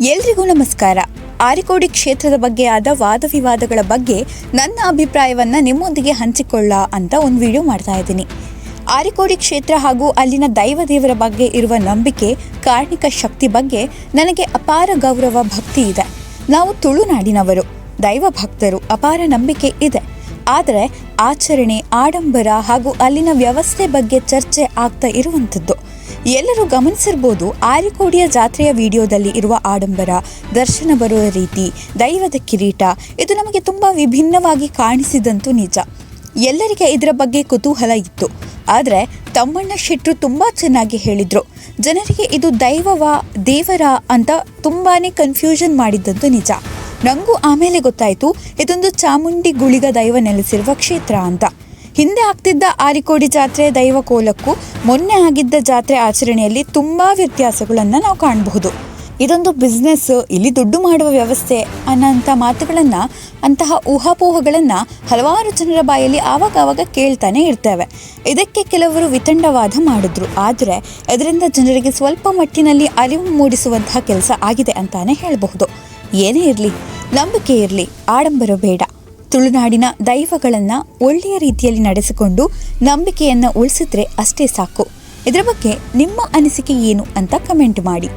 ಎಲ್ರಿಗೂ ನಮಸ್ಕಾರ. ಆರಿಕೋಡಿ ಕ್ಷೇತ್ರದ ಬಗ್ಗೆ ಆದ ವಾದ ವಿವಾದಗಳ ಬಗ್ಗೆ ನನ್ನ ಅಭಿಪ್ರಾಯವನ್ನು ನಿಮ್ಮೊಂದಿಗೆ ಹಂಚಿಕೊಳ್ಳ ಅಂತ ಒಂದು ವಿಡಿಯೋ ಮಾಡ್ತಾ ಇದ್ದೀನಿ. ಆರಿಕೋಡಿ ಕ್ಷೇತ್ರ ಹಾಗೂ ಅಲ್ಲಿನ ದೈವ ದೇವರ ಬಗ್ಗೆ ಇರುವ ನಂಬಿಕೆ, ಕಾರ್ಣಿಕ ಶಕ್ತಿ ಬಗ್ಗೆ ನನಗೆ ಅಪಾರ ಗೌರವ, ಭಕ್ತಿ ಇದೆ. ನಾವು ತುಳುನಾಡಿನವರು, ದೈವ ಭಕ್ತರು, ಅಪಾರ ನಂಬಿಕೆ ಇದೆ. ಆದರೆ ಆಚರಣೆ, ಆಡಂಬರ ಹಾಗೂ ಅಲ್ಲಿನ ವ್ಯವಸ್ಥೆ ಬಗ್ಗೆ ಚರ್ಚೆ ಆಗ್ತಾ ಇರುವಂಥದ್ದು. ಎಲ್ಲರೂ ಗಮನಿಸಿರ್ಬೋದು, ಆರಿಕೋಡಿಯ ಜಾತ್ರೆಯ ವಿಡಿಯೋದಲ್ಲಿ ಇರುವ ಆಡಂಬರ, ದರ್ಶನ ಬರುವ ರೀತಿ, ದೈವದ ಕಿರೀಟ, ಇದು ನಮಗೆ ತುಂಬ ವಿಭಿನ್ನವಾಗಿ ಕಾಣಿಸಿದಂತೂ ನಿಜ. ಎಲ್ಲರಿಗೆ ಇದರ ಬಗ್ಗೆ ಕುತೂಹಲ ಇತ್ತು. ಆದರೆ, ತಮ್ಮಣ್ಣ ಶೆಟ್ರು ತುಂಬ ಚೆನ್ನಾಗಿ ಹೇಳಿದರು. ಜನರಿಗೆ ಇದು ದೈವವ, ದೇವರ ಅಂತ ತುಂಬಾ ಕನ್ಫ್ಯೂಷನ್ ಮಾಡಿದ್ದಂತೂ ನಿಜ. ನನಗೂ ಆಮೇಲೆ ಗೊತ್ತಾಯಿತು, ಇದೊಂದು ಚಾಮುಂಡಿ ಗುಳಿಗ ದೈವ ನೆಲೆಸಿರುವ ಕ್ಷೇತ್ರ ಅಂತ. ಹಿಂದೆ ಆಗ್ತಿದ್ದ ಆರಿಕೋಡಿ ಜಾತ್ರೆ ದೈವ ಕೋಲಕ್ಕೂ ಮೊನ್ನೆ ಆಗಿದ್ದ ಜಾತ್ರೆ ಆಚರಣೆಯಲ್ಲಿ ತುಂಬಾ ವ್ಯತ್ಯಾಸಗಳನ್ನು ನಾವು ಕಾಣಬಹುದು. ಇದೊಂದು ಬಿಸ್ನೆಸ್ ಇಲ್ಲಿ ದುಡ್ಡು ಮಾಡುವ ವ್ಯವಸ್ಥೆ ಅನ್ನೋಂಥ ಮಾತುಗಳನ್ನು, ಅಂತಹ ಊಹಾಪೋಹಗಳನ್ನು ಹಲವಾರು ಜನರ ಬಾಯಲ್ಲಿ ಆವಾಗವಾಗ ಕೇಳ್ತಾನೆ ಇರ್ತೇವೆ. ಇದಕ್ಕೆ ಕೆಲವರು ವಿತಂಡವಾದ ಮಾಡಿದ್ರು. ಆದರೆ ಇದರಿಂದ ಜನರಿಗೆ ಸ್ವಲ್ಪ ಮಟ್ಟಿನಲ್ಲಿ ಅರಿವು ಮೂಡಿಸುವಂತಹ ಕೆಲಸ ಆಗಿದೆ ಅಂತಾನೆ ಹೇಳಬಹುದು. ಏನೇ ಇರಲಿ, ನಂಬಿಕೆ ಇರಲಿ, ಆಡಂಬರ ಬೇಡ. ತುಳುನಾಡಿನ ದೈವಗಳನ್ನು ಒಳ್ಳೆಯ ರೀತಿಯಲ್ಲಿ ನಡೆಸಿಕೊಂಡು ನಂಬಿಕೆಯನ್ನು ಉಳಿಸಿದ್ರೆ ಅಷ್ಟೇ ಸಾಕು. ಇದರ ಬಗ್ಗೆ ನಿಮ್ಮ ಅನಿಸಿಕೆ ಏನು ಅಂತ ಕಮೆಂಟ್ ಮಾಡಿ.